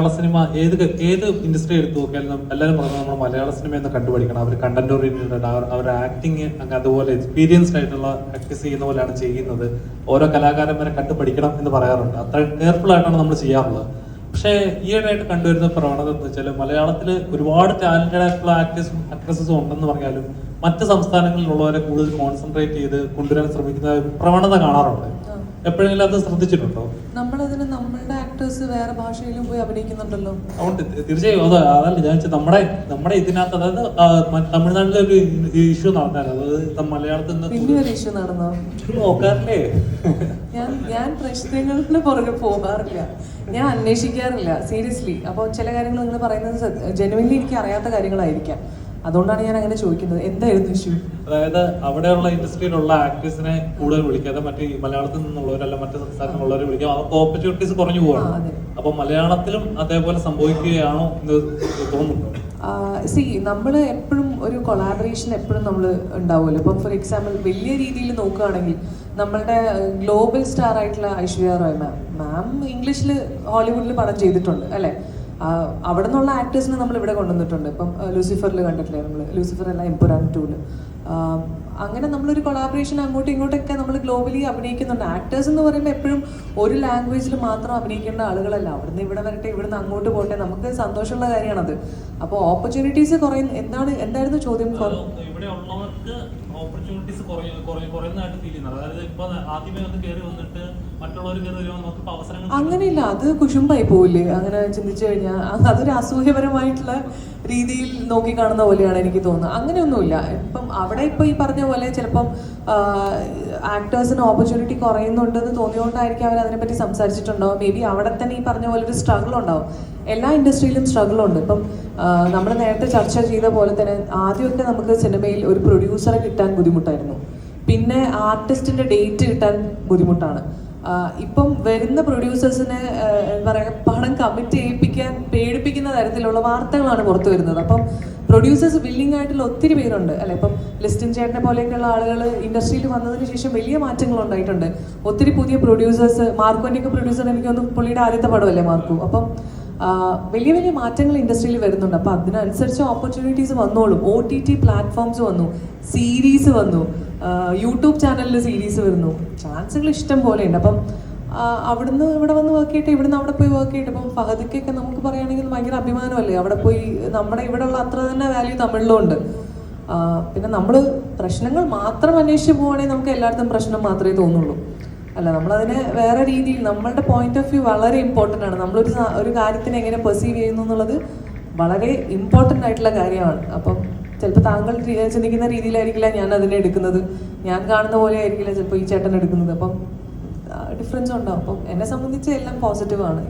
മലയാള cinema ഏത് ഏത് industry എടുത്തു നോക്കിയാലും എല്ലാവരും പറഞ്ഞു നമ്മൾ മലയാള സിനിമ എന്ന് കണ്ടുപഠിക്കണം. അവർ കണ്ടന്റ് ഓറിയന്റഡ് അവരുടെ ആക്ടിങ് അതുപോലെ എക്സ്പീരിയൻസ്ഡ് ആയിട്ടുള്ള പ്രാക്ടീസ് ചെയ്യുന്ന പോലെയാണ് ചെയ്യുന്നത്. ഓരോ കലാകാരന്മാരെ കണ്ടു പഠിക്കണം എന്ന് പറയാറുണ്ട്. അത്ര കെയർഫുൾ ആയിട്ടാണ് നമ്മൾ ചെയ്യാറുള്ളത്. പക്ഷേ ഈയിടെയായിട്ട് കണ്ടുവരുന്ന പ്രവണത എന്ന് വെച്ചാൽ മലയാളത്തിൽ ഒരുപാട് ടാലന്റഡ് ആയിട്ടുള്ള ആക്ടേഴ്സും ആക്ട്രസസും ഉണ്ടെന്ന് പറഞ്ഞാലും മറ്റ് സംസ്ഥാനങ്ങളിലുള്ളവരെ കൂടുതൽ കോൺസെൻട്രേറ്റ് ചെയ്ത് കൊണ്ടുവരാൻ ശ്രമിക്കുന്ന പ്രവണത കാണാറുണ്ട്. എപ്പോഴെങ്കിലും അത് ശ്രദ്ധിച്ചിട്ടുണ്ടോ? നമ്മളതിന് ആക്ടേഴ്സ് വേറെ ഭാഷയിലും പോയി അഭിനയിക്കുന്നുണ്ടല്ലോ. അതുകൊണ്ട് തീർച്ചയായും അത് അതല്ല ഞാൻ വെച്ചാൽ നമ്മുടെ നമ്മുടെ ഇതിനകത്ത് അതായത് തമിഴ്നാട്ടിലെ ഒരു ഇഷ്യൂ നടന്നാൽ അതായത് ത- മലയാളത്തിൽ പിന്നെ നിന്ന് ഒരു ഇഷ്യൂ നടന്നോ? നോക്കാറില്ലേ? ഞാൻ ഞാൻ പ്രശ്നങ്ങളുടെ പുറകെ പോകാറില്ല. ഞാൻ അന്വേഷിക്കാറില്ല സീരിയസ്ലി. അപ്പോൾ ചില കാര്യങ്ങൾ നിങ്ങൾ പറയുന്നത് ജെനുവൻലി എനിക്ക് അറിയാത്ത കാര്യങ്ങളായിരിക്കാം. അതുകൊണ്ടാണ് ഞാൻ അങ്ങനെ ചോദിക്കുന്നത്. എന്തായിരുന്നു ഇഷ്യൂ അതായത് അവിടെയുള്ള ഇൻഡസ്ട്രിയിലുള്ള ആക്ടേഴ്സിനെ കൂടുതൽ വിളിക്കാതെ മറ്റേ മലയാളത്തിൽ നിന്നുള്ളവരല്ല മറ്റു സംസ്ഥാനങ്ങളിലുള്ളവരെ വിളിക്കാം. അവർക്ക് ഓപ്പർച്യൂണിറ്റീസ് കുറഞ്ഞു പോകണം പോവാണ്. അപ്പൊ മലയാളത്തിലും അതേപോലെ സംഭവിക്കുകയാണോ എന്ന് തോന്നുന്നുണ്ടോ സി നമ്മൾ എപ്പോഴും ഒരു കൊളാബറേഷൻ എപ്പോഴും നമ്മൾ ഉണ്ടാവുമല്ലോ. ഇപ്പം ഫോർ എക്സാമ്പിൾ വലിയ രീതിയിൽ നോക്കുകയാണെങ്കിൽ നമ്മളുടെ ഗ്ലോബൽ സ്റ്റാർ ആയിട്ടുള്ള ഐശ്വര്യ റോയ് മാം മാം ഇംഗ്ലീഷിൽ ഹോളിവുഡിൽ പടം ചെയ്തിട്ടുണ്ട് അല്ലേ? അവിടെ നിന്നുള്ള ആക്ടേഴ്സിനെ നമ്മൾ ഇവിടെ കൊണ്ടുവന്നിട്ടുണ്ട്. ഇപ്പം ലൂസിഫറിൽ കണ്ടിട്ടില്ലേ നമ്മൾ ലൂസിഫർ അല്ല എംപുരാൻ ടൂൽ അങ്ങനെ നമ്മളൊരു കൊളാബറേഷൻ അങ്ങോട്ടും ഇങ്ങോട്ടൊക്കെ നമ്മൾ ഗ്ലോബലി അഭിനയിക്കുന്നുണ്ട്. ആക്ടേഴ്സ് എന്ന് പറയുമ്പോൾ എപ്പോഴും ഒരു ലാംഗ്വേജിൽ മാത്രം അഭിനയിക്കേണ്ട ആളുകളല്ല. അവിടുന്ന് ഇവിടെ വരട്ടെ ഇവിടുന്ന് അങ്ങോട്ട് പോട്ടെ. നമുക്ക് സന്തോഷമുള്ള കാര്യമാണത്. അപ്പോൾ ഓപ്പർച്യൂണിറ്റീസ് കുറയും. എന്താണ് എന്തായിരുന്നു ചോദ്യം? ഇവിടെ ഉള്ളവർക്ക് ഓപ്പർച്യൂണിറ്റീസ് കുറയുന്നതായിട്ട് ഫീൽ ചെയ്യുന്നത് അതായത് ഇപ്പൊ ആദ്യമേ ഒന്ന് കയറി വന്നിട്ട് മറ്റുള്ളവർ കയറി വരുമ്പോൾ നമുക്ക് അവസരങ്ങൾ അങ്ങനെയില്ല. അത് കുശുമ്പായി പോവില്ലേ? അങ്ങനെ ചിന്തിച്ചു കഴിഞ്ഞാൽ അതൊരു അസൂയപരമായിട്ടുള്ള രീതിയിൽ നോക്കി കാണുന്ന പോലെയാണ് എനിക്ക് തോന്നുന്നത്. അങ്ങനെയൊന്നുമില്ല. ഇപ്പം അവിടെ ഇപ്പോൾ ഈ പറഞ്ഞ പോലെ ചിലപ്പം ആക്ടേഴ്സിന് ഓപ്പർച്യൂണിറ്റി കുറയുന്നുണ്ടെന്ന് തോന്നിയോണ്ടായിരിക്കും അവർ അതിനെപ്പറ്റി സംസാരിച്ചിട്ടുണ്ടാവും മേ ബി അവിടെ തന്നെ ഈ പറഞ്ഞ പോലെ ഒരു സ്ട്രഗിൾ ഉണ്ടാവും. എല്ലാ ഇൻഡസ്ട്രിയിലും സ്ട്രഗിൾ ഉണ്ട്. ഇപ്പം നമ്മൾ നേരത്തെ ചർച്ച ചെയ്ത പോലെ തന്നെ ആദ്യമൊക്കെ നമുക്ക് സിനിമയിൽ ഒരു പ്രൊഡ്യൂസറെ കിട്ടാൻ ബുദ്ധിമുട്ടായിരുന്നു. പിന്നെ ആർട്ടിസ്റ്റിന്റെ ഡേറ്റ് കിട്ടാൻ ബുദ്ധിമുട്ടാണ്. ഇപ്പം വരുന്ന പ്രൊഡ്യൂസേഴ്സിന് പറയുക പണം കമ്മിറ്റ് തരത്തിലുള്ള വാർത്തകളാണ് പുറത്തു വരുന്നത്. അപ്പം പ്രൊഡ്യൂസേഴ്സ് ബില്ലിംഗ് ആയിട്ടുള്ള ഒത്തിരി പേരുണ്ട് അല്ലെ? ഇപ്പം ലിസ്റ്റിൻ ചേട്ടനെ പോലെയൊക്കെയുള്ള ആളുകൾ ഇൻഡസ്ട്രിയിൽ വന്നതിന് ശേഷം വലിയ മാറ്റങ്ങൾ ഉണ്ടായിട്ടുണ്ട്. ഒത്തിരി പുതിയ പ്രൊഡ്യൂസേഴ്സ് മാർക്കോന്റെയൊക്കെ പ്രൊഡ്യൂസർ എനിക്ക് എനിക്കൊന്നും പുള്ളിയുടെ ആദ്യത്തെ പടമല്ലേ മാർക്കു? അപ്പം വലിയ വലിയ മാറ്റങ്ങൾ ഇൻഡസ്ട്രിയിൽ വരുന്നുണ്ട്. അപ്പം അതിനനുസരിച്ച് ഓപ്പർച്യൂണിറ്റീസ് വന്നോളും. ഒ ടി ടി പ്ലാറ്റ്ഫോംസ് വന്നു. സീരീസ് വന്നു. യൂട്യൂബ് ചാനലിൽ സീരീസ് വരുന്നു. ചാൻസുകൾ ഇഷ്ടം പോലെ ഉണ്ട്. അപ്പം അവിടുന്ന് ഇവിടെ വന്ന് വർക്ക് ചെയ്തിട്ട് ഇവിടുന്ന് അവിടെ പോയി വർക്ക് ചെയ്തിട്ട് ഇപ്പം ഫഹദിക്കൊക്കെ നമുക്ക് പറയുകയാണെങ്കിൽ ഭയങ്കര അഭിമാനമല്ലേ? അവിടെ പോയി നമ്മുടെ ഇവിടെ ഉള്ള അത്ര തന്നെ വാല്യൂ തമിഴിലുണ്ട്. പിന്നെ നമ്മൾ പ്രശ്നങ്ങൾ മാത്രം അന്വേഷിച്ച് പോവുകയാണെങ്കിൽ നമുക്ക് എല്ലായിടത്തും പ്രശ്നം മാത്രമേ തോന്നുള്ളൂ. അല്ല നമ്മളതിനെ വേറെ രീതിയിൽ നമ്മളുടെ പോയിന്റ് ഓഫ് വ്യൂ വളരെ ഇമ്പോർട്ടന്റ് ആണ്. നമ്മളൊരു ഒരു കാര്യത്തിനെ എങ്ങനെ പെർസീവ് ചെയ്യുന്നു എന്നുള്ളത് വളരെ ഇമ്പോർട്ടന്റ് ആയിട്ടുള്ള കാര്യമാണ്. അപ്പം ചിലപ്പോൾ താങ്കൾ ചിന്തിക്കുന്ന രീതിയിലായിരിക്കില്ല ഞാൻ അതിനെ എടുക്കുന്നത്. ഞാൻ കാണുന്ന പോലെ ആയിരിക്കില്ല ചിലപ്പോൾ ഈ ചേട്ടൻ എടുക്കുന്നത്. അപ്പം ഡിഫറൻസ് ഉണ്ടാവും അപ്പം എന്നെ സംബന്ധിച്ച് എല്ലാം പോസിറ്റീവ് ആണ്.